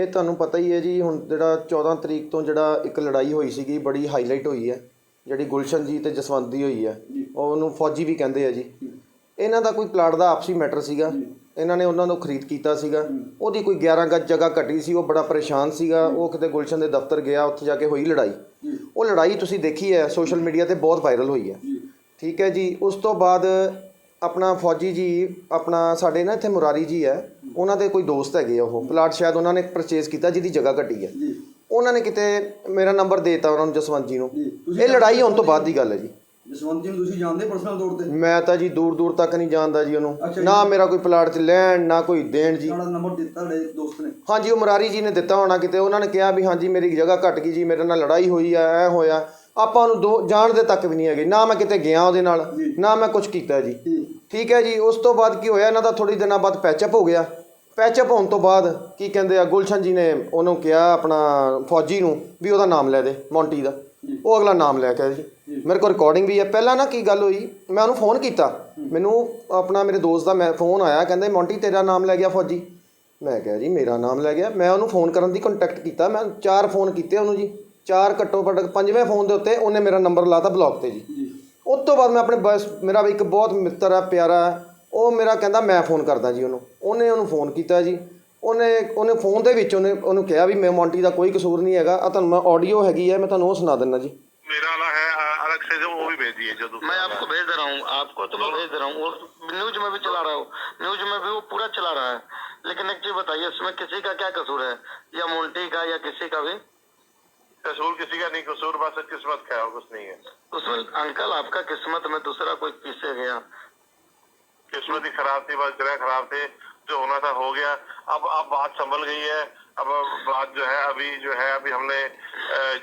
ਇਹ ਤੁਹਾਨੂੰ ਪਤਾ ਹੀ ਹੈ ਜੀ ਹੁਣ ਜਿਹੜਾ 14 ਤਰੀਕ ਤੋਂ ਜਿਹੜਾ ਇੱਕ ਲੜਾਈ ਹੋਈ ਸੀਗੀ ਬੜੀ ਹਾਈਲਾਈਟ ਹੋਈ ਹੈ। ਜਿਹੜੀ ਗੁਲਸ਼ਨ ਜੀ ਤੇ ਜਸਵੰਤ ਦੀ ਹੋਈ ਹੈ ਉਹ ਉਹਨੂੰ ਫੌਜੀ ਵੀ ਕਹਿੰਦੇ ਆ ਜੀ। ਇਹਨਾਂ ਦਾ ਕੋਈ ਪਲਾਟ ਦਾ ਆਪਸੀ ਮੈਟਰ ਸੀਗਾ। ਇਹਨਾਂ ਨੇ ਉਹਨਾਂ ਨੂੰ ਖਰੀਦ ਕੀਤਾ ਸੀਗਾ। ਉਹਦੀ ਕੋਈ 11 ਗੱਜ ਜਗ੍ਹਾ ਘਟੀ ਸੀ ਉਹ ਬੜਾ ਪਰੇਸ਼ਾਨ ਸੀਗਾ। ਉਹ ਕਿਤੇ ਗੁਲਸ਼ਨ ਦੇ ਦਫ਼ਤਰ ਗਿਆ ਉੱਥੇ ਜਾ ਕੇ ਹੋਈ ਲੜਾਈ। ਉਹ ਲੜਾਈ ਤੁਸੀਂ ਦੇਖੀ ਹੈ ਸੋਸ਼ਲ ਮੀਡੀਆ ਤੇ ਬਹੁਤ ਵਾਇਰਲ ਹੋਈ ਹੈ। ਠੀਕ ਹੈ ਜੀ ਉਸ ਤੋਂ ਬਾਅਦ ਆਪਣਾ ਫੌਜੀ ਜੀ ਆਪਣਾ ਸਾਡੇ ਨਾ ਇੱਥੇ ਮੁਰਾਰੀ ਜੀ ਹੈ। ਉਹਨਾਂ ਦੇ ਕੋਈ ਦੋਸਤ ਹੈਗੇ ਆ ਉਹ। ਪਲਾਟ ਸ਼ਾਇਦ ਉਹਨਾਂ ਨੇ ਪਰਚੇਸ ਕੀਤਾ ਜਿਹਦੀ ਜਗ੍ਹਾ ਘਟੀ ਹੈ ਉਹਨਾਂ ਨੇ ਕਿਤੇ ਮੇਰਾ ਨੰਬਰ ਦੇਤਾ ਉਹਨਾਂ ਨੂੰ ਜਸਵੰਤ ਜੀ ਨੂੰ ਇਹ ਲੜਾਈ ਹੋਣ ਤੋਂ ਬਾਅਦ ਦੀ ਗੱਲ ਹੈ ਜੀ। ਜਸਵੰਤ ਜੀ ਨੂੰ ਤੁਸੀਂ ਜਾਣਦੇ ਪਰਸਨਲ ਤੌਰ ਤੇ? ਮੈਂ ਤਾਂ ਜੀ ਦੂਰ ਦੂਰ ਤੱਕ ਨਹੀਂ ਜਾਣਦਾ ਜੀ ਉਹਨੂੰ। ਨਾ ਮੇਰਾ ਕੋਈ ਪਲਾਟ 'ਚ ਲੈਣ ਨਾ ਕੋਈ ਦੇਣ ਜੀ। ਤੁਹਾਡਾ ਨੰਬਰ ਦਿੱਤਾ ਤੁਹਾਡੇ ਦੋਸਤ ਨੇ? ਹਾਂਜੀ ਉਹ ਮੁਰਾਰੀ ਜੀ ਨੇ ਦਿੱਤਾ ਹੋਣਾ ਕਿਤੇ। ਉਹਨਾਂ ਨੇ ਕਿਹਾ ਵੀ ਹਾਂਜੀ ਮੇਰੀ ਜਗ੍ਹਾ ਘਟ ਗਈ ਜੀ ਮੇਰੇ ਨਾਲ ਲੜਾਈ ਹੋਈ ਆ ਐ ਹੋਇਆ। ਆਪਾਂ ਉਹਨੂੰ ਦੋ ਜਾਣਦੇ ਤੱਕ ਵੀ ਨਹੀਂ ਹੈਗੇ। ਨਾ ਮੈਂ ਕਿਤੇ ਗਿਆ ਉਹਦੇ ਨਾਲ। ਨਾ ਮੈਂ ਕੁਝ ਕੀਤਾ ਜੀ। ਜੀ। ਠੀਕ ਹੈ ਜੀ ਉਸ ਤੋਂ ਬਾਅਦ ਕੀ ਹੋਇਆ? ਇਹਨਾਂ ਦਾ ਥੋੜੀ ਦਿਨਾਂ ਬਾਅਦ ਪੈਚਅਪ ਹੋ ਗਿਆ। ਪੈਚਅਪ ਹੋਣ ਤੋਂ ਬਾਅਦ ਕੀ ਕਹਿੰਦੇ ਆ ਗੁਲਸ਼ਨ ਜੀ ਨੇ ਉਹਨੂੰ ਕਿਹਾ ਆਪਣਾ ਫੌਜੀ ਨੂੰ ਵੀ ਉਹਦਾ ਨਾਮ ਲੈ ਦੇ ਮੌਂਟੀ ਦਾ। ਉਹ ਅਗਲਾ ਨਾਮ ਲੈ ਕੇ ਜੀ। ਮੇਰੇ ਕੋਲ ਰਿਕਾਰਡਿੰਗ ਵੀ ਹੈ। ਪਹਿਲਾਂ ਨਾ ਕੀ ਗੱਲ ਹੋਈ ਮੈਂ ਉਹਨੂੰ ਫੋਨ ਕੀਤਾ। ਮੈਨੂੰ ਆਪਣਾ ਮੇਰੇ ਦੋਸਤ ਦਾ ਮੈਂ ਫੋਨ ਆਇਆ ਕਹਿੰਦੇ ਮੌਂਟੀ ਤੇਰਾ ਨਾਮ ਲੈ ਗਿਆ ਫੌਜੀ? ਮੈਂ ਕਿਹਾ ਜੀ ਮੇਰਾ ਨਾਮ ਲੈ ਗਿਆ। ਮੈਂ ਉਹਨੂੰ ਫੋਨ ਕਰਨ ਦੀ ਕੰਟੈਕਟ ਕੀਤਾ। ਮੈਂ ਚਾਰ ਫੋਨ ਕੀਤੇ ਉਹਨੂੰ ਜੀ। ਚਾਰ ਘੱਟੋ ਘੱਟ ਪੰਜਵੇਂ ਫੋਨ ਦੇ ਉੱਤੇ ਉਹਨੇ ਮੇਰਾ ਨੰਬਰ ਲਾਤਾ ਬਲੌਕ ਤੇ ਜੀ। ਉਸ ਤੋਂ ਬਾਅਦ ਮੈਂ ਆਪਣੇ ਬਸ ਮੇਰਾ ਇੱਕ ਬਹੁਤ ਮਿੱਤਰ ਆ ਪਿਆਰਾ ਉਹ ਮੇਰਾ ਕਹਿੰਦਾ ਮੈਂ ਫੋਨ ਕਰਦਾ ਜੀ ਉਹਨੂੰ। ਉਹਨੇ ਉਹਨੂੰ ਫੋਨ ਕੀਤਾ ਜੀ ਉਹਨੇ ਉਹਨੇ ਫੋਨ ਦੇ ਵਿੱਚ ਉਹਨੇ ਉਹਨੂੰ ਕਿਹਾ ਵੀ ਮੈਂ ਮੌਂਟੀ ਦਾ ਕੋਈ ਕਸੂਰ ਨਹੀਂ ਹੈਗਾ ਆ ਤੁਹਾਨੂੰ ਮੈਂ ਆਡੀਓ ਹੈਗੀ ਹੈ ਮੈਂ ਤੁਹਾਨੂੰ ਉਹ ਸੁਣਾ ਦਿੰਦਾ ਜੀ मेरा वाला है अ, अलग से जो वो भी भेज दिए जो दूसरा मैं वाला आपको भेज दे रहा हूँ आपको तो मैं भेज दे रहा हूँ वो न्यूज में भी चला रहा हूँ न्यूज में भी वो पूरा चला रहा है लेकिन एक चीज बताइए इसमें किसी का क्या कसूर है या मोन्टी का या किसी का भी है। कसूर किसी का नहीं कसूर बस किस्मत का है और कुछ नहीं है उसमें अंकल आपका किस्मत में दूसरा कोई पीछे गया किस्मत ही खराब थी बस ग्रह खराब थे जो होना था हो गया। अब अब बात संभल गई है। अब बात जो है अभी जो है अभी हमने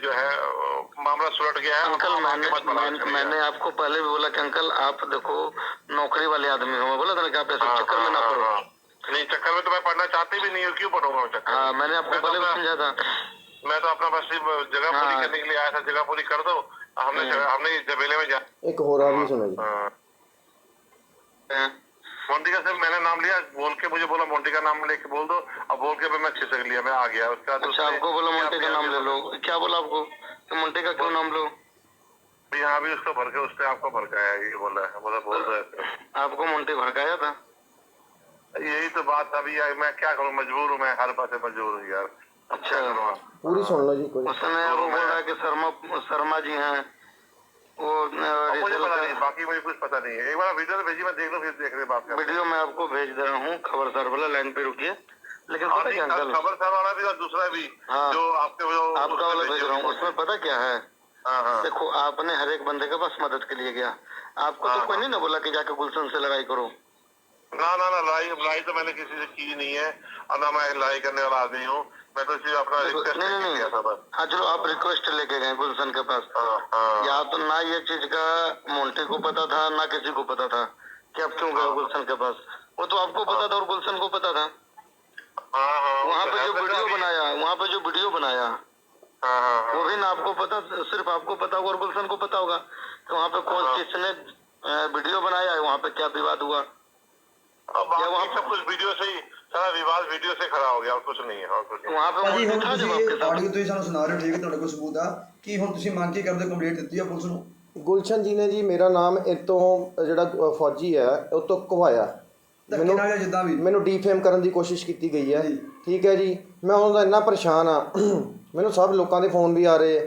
जो है मामला सुलट गया है। अंकल मैंने मैं, मैंने आपको पहले भी बोला कि अंकल आप देखो नौकरी वाले आदमी हो। बोला था कि आप ऐसे हाँ, चक्कर में हाँ, ना पड़ो। हाँ, नहीं चक्कर में तो मैं पढ़ना चाहती भी नहीं हूँ। क्यों पढ़ूँगा मैं चक्कर हाँ मैंने आपको तो पहले भी समझा था। मैं तो अपना बस जगह पूरी करने के लिए आया था। जगह पूरी कर दो। हमने हम्म। हमने जबेले में जा एक हो रहा भी सुना मोन्टिका से मैंने नाम लिया बोल के मुझे बोला मोन्टी का नाम लेके बोल दो। अब बोल के मैं अच्छे लिया मैं आ गया। उसका अच्छा, आपको बोला मोन्टी का नाम ले लो। क्या बोला आपको? तो मोन्टी का क्यों नाम लो? यहाँ भी उसको भड़के उसने आपको भड़काया ये बोला है बोला बोल रहे आपको मोन्टी भड़काया था? यही तो बात अभी मैं क्या करूँ? मजबूर हूँ मैं हर पास मजबूर हूँ यार। अच्छा। पूरी सुन लो जी कोई उसने वो बोला कि शर्मा शर्मा जी हैं। वो मुझे पता नहीं बाकी मुझे कुछ पता नहीं है। एक बार वीडियो भेजी मैं देख लूँ फिर देख रहे बात वीडियो मैं आपको भेज दे रहा हूँ खबर सर वाला लाइन पे रुकिए। लेकिन पता क्या अंकल खबर सर वाला भी और दूसरा भी हाँ। जो आपके जो आपका वाला भेज रहा हूँ उसमें पता क्या है? हाँ हाँ। देखो आपने हर एक बंदे के पास मदद के लिए गया आपको तो हाँ, कोई हाँ। नहीं ना बोला कि जाके गुलशन से लड़ाई करो। ना ना ना लड़ाई लड़ाई तो मैंने किसी से की नहीं है और ना मैं लड़ाई करने वाला आदमी हूँ। मैं तो सिर्फ़ अपना रिक्वेस्ट नहीं नहीं किया था बस। हाँ चलो आप रिक्वेस्ट लेके गए गुलशन के पास। हाँ हाँ। या तो ना ये चीज़ का मोन्टी को पता था ना किसी को पता था कि आप क्यों गए गुलशन के पास। वो तो आपको पता था और गुलशन को पता था। हाँ हाँ वहाँ पे तो जो वीडियो बनाया वहाँ पे जो वीडियो बनाया हाँ हाँ हाँ। वो भी ना आपको पता सिर्फ़ आपको पता होगा और गुलशन को पता होगा। कि वहाँ पे कौन हाँ। किसने वीडियो बनाया है वहाँ पे क्या विवाद हुआ? अब या वहाँ बाकी सब कुछ वीडियो से ही सारा विवाद वीडियो से खड़ा हो गया और कुछ नहीं है और कुछ नहीं वहाँ पे ਭਾਜੀ ਹੁਣ मोन्टी था जब आपके ਤੁਸੀਂ साथ ਆਡੀਓ ਤੁਸੀਂ ਸਾਨੂੰ ਸੁਣਾ ਰਹੇ ਹੋ ਠੀਕ ਹੈ ਤੁਹਾਡੇ ਕੋਲ ਸਬੂਤ ਆ ਕੀ ਹੁਣ ਤੁਸੀਂ ਮੰਗ ਕੀ ਕਰਦੇ ਕੰਪਲੀਟ ਦਿੱਤੀ ਆ ਪੁਲਿਸ ਨੂੰ ਗੁਲਸ਼ਨ ਜੀ ਨੇ ਜੀ ਮੇਰਾ ਨਾਮ ਇਹ ਤੋਂ ਜਿਹੜਾ ਅ, ਫੌਜੀ ਹੈ ਉਹ ਤੋਂ ਕਵਾਇਆ ਧੱਕੇ ਨਾਲ ਜਾਂ ਜਿੱਦਾਂ ਵੀ ਮੈਨੂੰ ਡੀਫੇਮ ਕਰਨ ਦੀ ਕੋਸ਼ਿਸ਼ ਕੀਤੀ ਗਈ ਹੈ ਜੀ। ਠੀਕ ਹੈ ਜੀ ਮੈਂ ਉਹਦਾ ਇੰਨਾ ਪਰੇਸ਼ਾਨ ਆ ਮੈਨੂੰ ਸਭ ਲੋਕਾਂ ਦੇ ਫੋਨ ਵੀ ਆ ਰਹੇ ਹੈ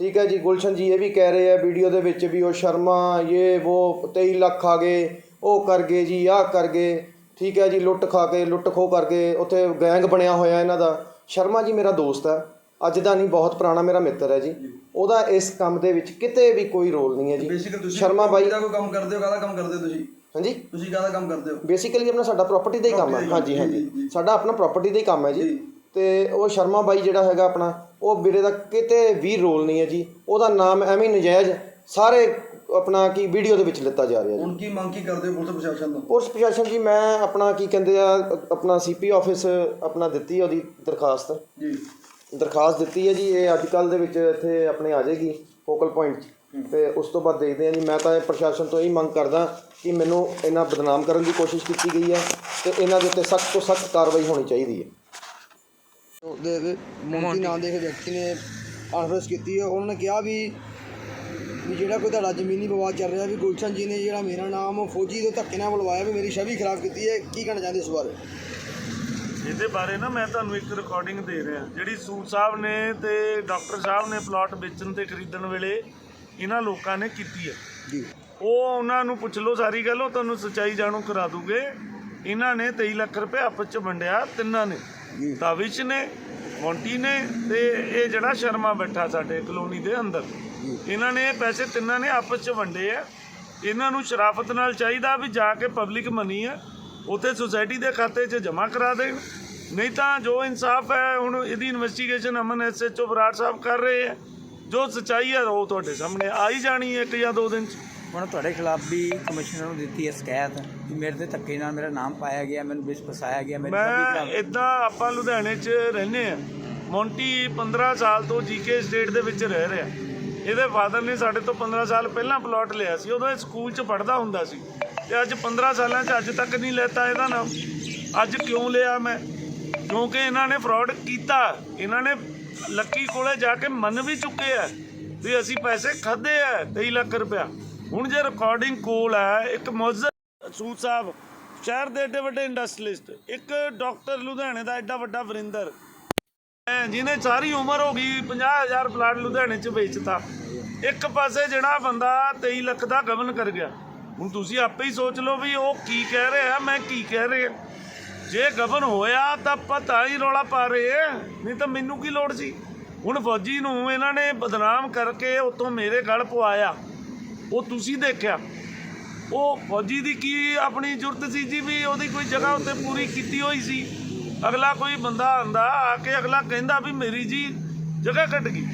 ਠੀਕ ਹੈ ਜੀ ਗੁਲਸ਼ਨ ਜੀ ਇਹ ਵੀ ਕਹਿ ਰਹੇ ਆ ਵੀਡੀਓ ਦੇ ਵਿੱਚ ਵੀ ਉਹ ਸ਼ਰਮਾ ਇਹ ਉਹ 23 ਲੱਖ ਆ ਗਏ ਉਹ ਕਰ ਗਏ ਜੀ ਆਹ ਕਰ ਗਏ। ਠੀਕ ਹੈ ਜੀ ਲੁੱਟ ਖਾ ਕੇ ਲੁੱਟ ਖੋ ਕਰਕੇ ਉੱਥੇ ਗੈਂਗ ਬਣਿਆ ਹੋਇਆ ਇਹਨਾਂ ਦਾ। ਸ਼ਰਮਾ ਜੀ ਮੇਰਾ ਦੋਸਤ ਹੈ। ਅੱਜ ਦਾ ਨਹੀਂ ਬਹੁਤ ਪੁਰਾਣਾ ਮੇਰਾ ਮਿੱਤਰ ਹੈ ਜੀ। ਉਹਦਾ ਇਸ ਕੰਮ ਦੇ ਵਿੱਚ ਕਿਤੇ ਵੀ ਕੋਈ ਰੋਲ ਨਹੀਂ ਹੈ ਜੀ। ਸ਼ਰਮਾ ਬਾਈ ਦਾ ਕੋਈ ਕੰਮ ਕਰਦੇ ਹੋ ਕਾਹਦਾ ਕੰਮ ਕਰਦੇ ਹੋ ਤੁਸੀਂ? ਹਾਂਜੀ? ਤੁਸੀਂ ਕਾਹਦਾ ਕੰਮ ਕਰਦੇ ਹੋ? ਬੇਸਿਕਲੀ ਆਪਣਾ ਸਾਡਾ ਪ੍ਰਾਪਰਟੀ ਦਾ ਹੀ ਕੰਮ ਹੈ। ਹਾਂਜੀ ਹਾਂਜੀ। ਸਾਡਾ ਆਪਣਾ ਪ੍ਰਾਪਰਟੀ ਦਾ ਹੀ ਕੰਮ ਹੈ ਜੀ। ਤੇ ਉਹ ਸ਼ਰਮਾ ਬਾਈ ਜਿਹੜਾ ਹੈਗਾ ਆਪਣਾ ਉਹ ਵੀਰੇ ਦਾ ਕਿਤੇ ਵੀ ਰੋਲ ਨਹੀਂ ਹੈ ਜੀ। ਉਹਦਾ ਨਾਮ ਐਵੇਂ ਨਜਾਇਜ਼ ਸਾਰੇ ਆਪਣਾ ਕੀ ਵੀਡੀਓ ਦੇ ਵਿੱਚ ਲਿੱਤਾ ਜਾ ਰਿਹਾ ਜੀ। ਹੁਣ ਕੀ ਮੰਗ ਕੀ ਕਰਦੇ ਹੋ ਪੁਲਿਸ ਪ੍ਰਸ਼ਾਸਨ ਤੋਂ? ਪੁਲਿਸ ਪ੍ਰਸ਼ਾਸਨ ਜੀ ਮੈਂ ਆਪਣਾ ਕੀ ਕਹਿੰਦੇ ਆ ਆਪਣਾ ਸੀਪੀ ਆਫਿਸ ਆਪਣਾ ਦਿੱਤੀ ਹੈ ਉਹਦੀ ਦਰਖਾਸਤ। ਜੀ। ਦਰਖਾਸਤ ਦਿੱਤੀ ਹੈ ਜੀ ਇਹ ਅੱਜ ਕੱਲ ਦੇ ਵਿੱਚ ਇੱਥੇ ਆਪਣੇ ਆ ਜਾਏਗੀ ਫੋਕਲ ਪੁਆਇੰਟ ਤੇ ਉਸ ਤੋਂ ਬਾਅਦ ਦੇਖਦੇ ਹਾਂ ਜੀ ਮੈਂ ਤਾਂ ਇਹ ਪ੍ਰਸ਼ਾਸਨ ਤੋਂ ਇਹੀ ਮੰਗ ਕਰਦਾ ਕਿ ਮੈਨੂੰ ਇਹਨਾਂ ਬਦਨਾਮ ਕਰਨ ਦੀ ਕੋਸ਼ਿਸ਼ ਕੀਤੀ ਗਈ ਹੈ ਤੇ ਇਹਨਾਂ ਦੇ ਉੱਤੇ ਸਖਤ ਤੋਂ ਸਖਤ ਕਾਰਵਾਈ ਹੋਣੀ ਚਾਹੀਦੀ ਹੈ ਦੇ ਦੇ ਮੋਂਟੀ ਨਾਮ ਦੇ ਇੱਕ ਵਿਅਕਤੀ ਨੇ ਅਨਫਰਸ ਕੀਤੀ ਹੈ ਉਹਨਾਂ ਨੇ ਕਿਹਾ ਵੀ ਵੀ ਜਿਹੜਾ ਕੋਈ ਤੁਹਾਡਾ ਜ਼ਮੀਨੀ ਵਿਵਾਦ ਚੱਲ ਰਿਹਾ ਵੀ ਗੁਲਸ਼ਨ ਜੀ ਨੇ ਜਿਹੜਾ ਮੇਰਾ ਨਾਮ ਫੌਜੀ ਦੇ ਧੱਕੇ ਨਾਲ ਬੁਲਵਾਇਆ ਵੀ ਮੇਰੀ ਛਵੀ ਖਰਾਬ ਕੀਤੀ ਹੈ ਕੀ ਕਹਿਣਾ ਚਾਹੁੰਦੇ ਇਸ ਬਾਰੇ? ਇਹਦੇ ਬਾਰੇ ਨਾ ਮੈਂ ਤੁਹਾਨੂੰ ਇੱਕ ਰਿਕਾਰਡਿੰਗ ਦੇ ਰਿਹਾ। ਜਿਹੜੀ ਸੂਦ ਸਾਹਿਬ ਨੇ ਤੇ ਡਾਕਟਰ ਸਾਹਿਬ ਨੇ ਪਲਾਟ ਵੇਚਣ ਤੇ ਖਰੀਦਣ ਵੇਲੇ ਇਹਨਾਂ ਲੋਕਾਂ ਨੇ ਕੀਤੀ ਹੈ। ਜੀ। ਉਹ ਉਹਨਾਂ ਨੂੰ ਪੁੱਛ ਲਓ ਸਾਰੀ ਗੱਲ ਉਹ ਤੁਹਾਨੂੰ ਸੱਚਾਈ ਜਾਣੂ ਕਰਾ ਦੂਗੇ। ਇਹਨਾਂ ਨੇ 23 ਲੱਖ ਰੁਪਏ ਆਪਸ ਚ ਵੰਡਿਆ ਤਿੰਨਾਂ ਨੇ। ਜੀ। ਤਾਵਿਸ਼ ਨੇ ਮੌਂਟੀ ਨੇ ਤੇ ਇਹ ਜਿਹੜਾ ਸ਼ਰਮਾ ਬੈਠਾ ਸਾਡੇ ਕਲੋਨੀ ਦੇ ਅੰਦਰ। ਇਹਨਾਂ ਨੇ ਇਹ ਪੈਸੇ ਤਿੰਨਾਂ ਨੇ ਆਪਸ ਚ ਵੰਡੇ ਆ। ਇਹਨਾਂ ਨੂੰ ਸ਼ਰਾਫਤ ਨਾਲ ਚਾਹੀਦਾ ਵੀ ਜਾ ਕੇ ਪਬਲਿਕ ਮਨੀ ਆ ਉਥੇ ਸੁਸਾਇਟੀ ਦੇ ਖਾਤੇ 'ਚ ਜਮ੍ਹਾਂ ਕਰਾ ਦੇਣ। ਨਹੀਂ ਤਾਂ ਜੋ ਇਨਸਾਫ ਹੈ ਹੁਣ ਇਹਦੀ ਇਨਵੈਸਟੀਗੇਸ਼ਨ ਅਮਨ ਐਸਐਚਓ ਬਰਾੜ ਸਾਹਿਬ ਕਰ ਰਹੇ ਆ। ਜੋ ਸਚਾਈ ਹੈ ਉਹ ਤੁਹਾਡੇ ਸਾਹਮਣੇ ਆ ਹੀ ਜਾਣੀ ਹੈ ਇੱਕ ਜਾਂ ਦੋ ਦਿਨ 'ਚ। ਹੁਣ ਤੁਹਾਡੇ ਖਿਲਾਫ ਵੀ ਕਮਿਸ਼ਨਰ ਨੂੰ ਦਿੱਤੀ ਹੈ ਸ਼ਿਕਾਇਤ ਕਿ ਮੇਰੇ ਤੇ ਧੱਕੇ ਨਾਲ ਮੇਰਾ ਨਾਮ ਪਾਇਆ ਗਿਆ ਮੈਨੂੰ ਵਿੱਚ ਫਸਾਇਆ ਗਿਆ ਮੇਰੇ ਮੈਂ ਇਦਾਂ ਆਪਾਂ ਲੁਧਿਆਣੇ 'ਚ ਰਹਿੰਦੇ ਆ। ਮੌਂਟੀ 15 ਸਾਲ ਤੋਂ ਜੀਕੇ ਸਟੇਟ ਦੇ ਵਿੱਚ ਰਹਿ ਰਿਹਾ। ਇਹਦੇ ਫਾਦਰ ਨੇ ਸਾਡੇ ਤੋਂ 15 ਸਾਲ ਪਹਿਲਾਂ ਪਲਾਟ ਲਿਆ ਸੀ, ਉਦੋਂ ਇਹ ਸਕੂਲ 'ਚ ਪੜਦਾ ਹੁੰਦਾ ਸੀ। ਤੇ ਅੱਜ 15 ਸਾਲਾਂ 'ਚ ਅੱਜ ਤੱਕ ਨਹੀਂ ਲੈਤਾ ਇਹਦਾ ਨਾਮ। ਅੱਜ ਕਿਉਂ ਲਿਆ ਮੈਂ? ਕਿਉਂਕਿ ਇਹਨਾਂ ਨੇ ਫਰਾਡ ਕੀਤਾ। ਇਹਨਾਂ ਨੇ ਲੱਕੀ ਕੋਲੇ ਜਾ ਕੇ ਮੰਨ ਵੀ ਚੁੱਕੇ ਆ ਵੀ ਅਸੀਂ ਪੈਸੇ ਖਾਦੇ ਆ 23 ਲੱਖ ਰੁਪਇਆ। ਹੁਣ ਜੇ ਰਿਕਾਰਡਿੰਗ ਕੋਲ ਹੈ ਇੱਕ ਮੁਅੱਜ਼ਜ਼ ਸੂਦ ਸਾਹਿਬ, ਸ਼ਹਿਰ ਦੇ ਏਡੇ ਵੱਡੇ ਇੰਡਸਟਰੀਲਿਸਟ ਇੱਕ ਡਾਕਟਰ ਲੁਧਿਆਣੇ ਦਾ ਐਡਾ ਵੱਡਾ ਵਰਿੰਦਰ ਜਿਹਨੇ ਸਾਰੀ ਉਮਰ ਹੋ ਗਈ 50000 ਪਲਾਟ ਲੁਧਿਆਣੇ ਚ ਵੇਚਤਾ। ਇੱਕ ਪਾਸੇ ਜਿਹੜਾ ਬੰਦਾ 23 ਲੱਖ ਦਾ ਗਵਨ ਕਰ ਗਿਆ। ਹੁਣ ਤੁਸੀਂ ਆਪੇ ਹੀ ਸੋਚ ਲਓ ਵੀ ਉਹ ਕੀ ਕਹਿ ਰਿਹਾ ਮੈਂ ਕੀ ਕਹਿ ਰਿਹਾ ਜੇ ਗਵਨ ਹੋਇਆ ਤਾਂ ਪਤਾ ਹੀ ਰੌਲਾ ਪਾ ਰਹੇ ਨਹੀਂ ਤਾਂ ਮੈਨੂੰ ਕੀ ਲੋੜ ਸੀ? ਹੁਣ ਫੌਜੀ ਨੂੰ ਇਹਨਾਂ ਨੇ ਬਦਨਾਮ ਕਰਕੇ ਉਤੋਂ ਮੇਰੇ ਗਲ ਪਵਾਇਆ। ਉਹ ਤੁਸੀਂ ਦੇਖਿਆ। ਉਹ ਫੌਜੀ ਦੀ ਕੀ ਆਪਣੀ ਜ਼ਰੂਰਤ ਸੀ ਜੀ ਵੀ ਉਹਦੀ ਕੋਈ ਜਗ੍ਹਾ ਉੱਤੇ ਪੂਰੀ ਕੀਤੀ ਹੋਈ ਸੀ? ਅਗਲਾ ਕੋਈ ਬੰਦਾ ਆਂਦਾ ਆ ਕੇ ਅਗਲਾ ਕਹਿੰਦਾ ਵੀ ਮੇਰੀ ਜੀ ਜਗ੍ਹਾ ਕੱਟ ਗਈ।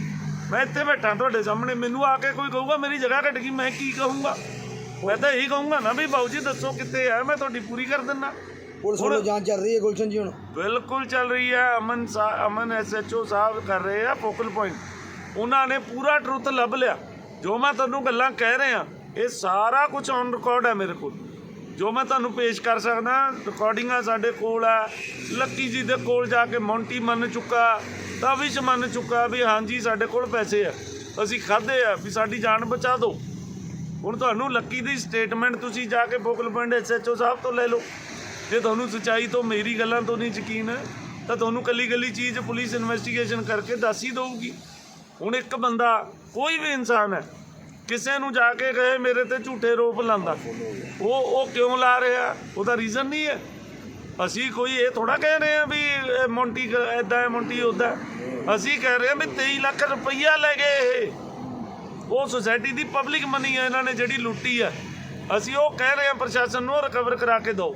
ਮੈਂ ਇੱਥੇ ਬੈਠਾ ਤੁਹਾਡੇ ਸਾਹਮਣੇ ਮੈਨੂੰ ਆ ਕੇ ਕੋਈ ਕਹੂਗਾ ਮੇਰੀ ਜਗ੍ਹਾ ਕੱਟ ਗਈ ਮੈਂ ਕੀ ਕਹੂੰਗਾ? ਮੈਂ ਤਾਂ ਇਹੀ ਕਹੂੰਗਾ ਨਾ ਵੀ ਬਾਊ ਜੀ ਦੱਸੋ ਕਿੱਥੇ ਹੈ ਮੈਂ ਤੁਹਾਡੀ ਪੂਰੀ ਕਰ ਦਿੰਦਾ। ਪੁਲਿਸ ਵੱਲੋਂ ਜਾਂਚ ਚੱਲ ਰਹੀ ਹੈ ਗੁਲਸ਼ਨ ਜੀ ਹੁਣ? ਬਿਲਕੁਲ ਚੱਲ ਰਹੀ ਹੈ ਅਮਨ ਅਮਨ ਐਸਐਚਓ ਸਾਹਿਬ ਕਰ ਰਹੇ ਆ ਫੋਕਲ ਪੁਆਇੰਟ। ਉਹਨਾਂ ਨੇ ਪੂਰਾ ਟਰੁੱਥ ਲੱਭ ਲਿਆ। ਜੋ ਮੈਂ ਤੁਹਾਨੂੰ ਗੱਲਾਂ ਕਹਿ ਰਿਹਾ ਇਹ ਸਾਰਾ ਕੁਝ ਔਨ ਰਿਕਾਰਡ ਹੈ ਮੇਰੇ ਕੋਲ। ਜੋ ਮੈਂ ਤੁਹਾਨੂੰ ਪੇਸ਼ ਕਰ ਸਕਦਾ ਰਿਕਾਰਡਿੰਗਾਂ ਸਾਡੇ ਕੋਲ ਆ। ਲੱਕੀ ਜੀ ਦੇ ਕੋਲ ਜਾ ਕੇ ਮੌਂਟੀ ਮੰਨ ਚੁੱਕਾ ਤਾਵਿਸ਼ ਮੰਨ ਚੁੱਕਾ ਵੀ ਹਾਂਜੀ, ਸਾਡੇ ਕੋਲ ਪੈਸੇ ਆ। ਅਸੀਂ ਖਾਦੇ ਆ, ਵੀ ਸਾਡੀ ਜਾਨ ਬਚਾ ਦਿਓ। ਹੁਣ ਤੁਹਾਨੂੰ ਲੱਕੀ ਦੀ ਸਟੇਟਮੈਂਟ ਤੁਸੀਂ ਜਾ ਕੇ ਫੋਕਲ ਪੁਆਇੰਟ ਐਸਐਚਓ ਸਾਹਿਬ ਤੋਂ ਲੈ ਲਓ। ਜੇ ਤੁਹਾਨੂੰ ਸੱਚਾਈ ਤੋਂ, ਮੇਰੀ ਗੱਲਾਂ ਤੋਂ ਨਹੀਂ ਯਕੀਨ, ਤਾਂ ਤੁਹਾਨੂੰ ਕੱਲੀ ਕੱਲੀ ਚੀਜ਼ ਪੁਲਿਸ ਇਨਵੈਸਟੀਗੇਸ਼ਨ ਕਰਕੇ ਦੱਸ ਹੀ ਦਊਗੀ। ਹੁਣ ਇੱਕ ਬੰਦਾ ਕੋਈ ਵੀ ਇਨਸਾਨ ਹੈ ਕਿਸੇ ਨੂੰ ਜਾ ਕੇ ਕਹੇ ਮੇਰੇ ਤੇ ਝੂਠੇ ਰੋਪ ਲਾਂਦਾ ਉਹ ਉਹ ਕਿਉਂ ਲਾ ਰਿਹਾ? ਉਹਦਾ ਰੀਜ਼ਨ ਨਹੀਂ ਹੈ। ਅਸੀਂ ਕੋਈ ਇਹ ਥੋੜਾ ਕਹਿ ਰਹੇ ਆ ਵੀ ਇਹ ਮੌਂਟੀ ਐਦਾਂ ਹੈ ਮੌਂਟੀ ਉਦਾਂ ਅਸੀਂ ਕਹਿ ਰਹੇ ਆ ਵੀ 23 ਲੱਖ ਰੁਪਈਆ ਲੈ ਗਏ ਇਹ। ਉਹ ਸੁਸਾਇਟੀ ਦੀ ਪਬਲਿਕ ਮਨੀ ਹੈ, ਇਹਨਾਂ ਨੇ ਜਿਹੜੀ ਲੁੱਟੀ ਹੈ। ਅਸੀਂ ਉਹ ਕਹਿ ਰਹੇ ਹਾਂ ਪ੍ਰਸ਼ਾਸਨ ਨੂੰ ਰਿਕਵਰ ਕਰਾ ਕੇ ਦਿਓ।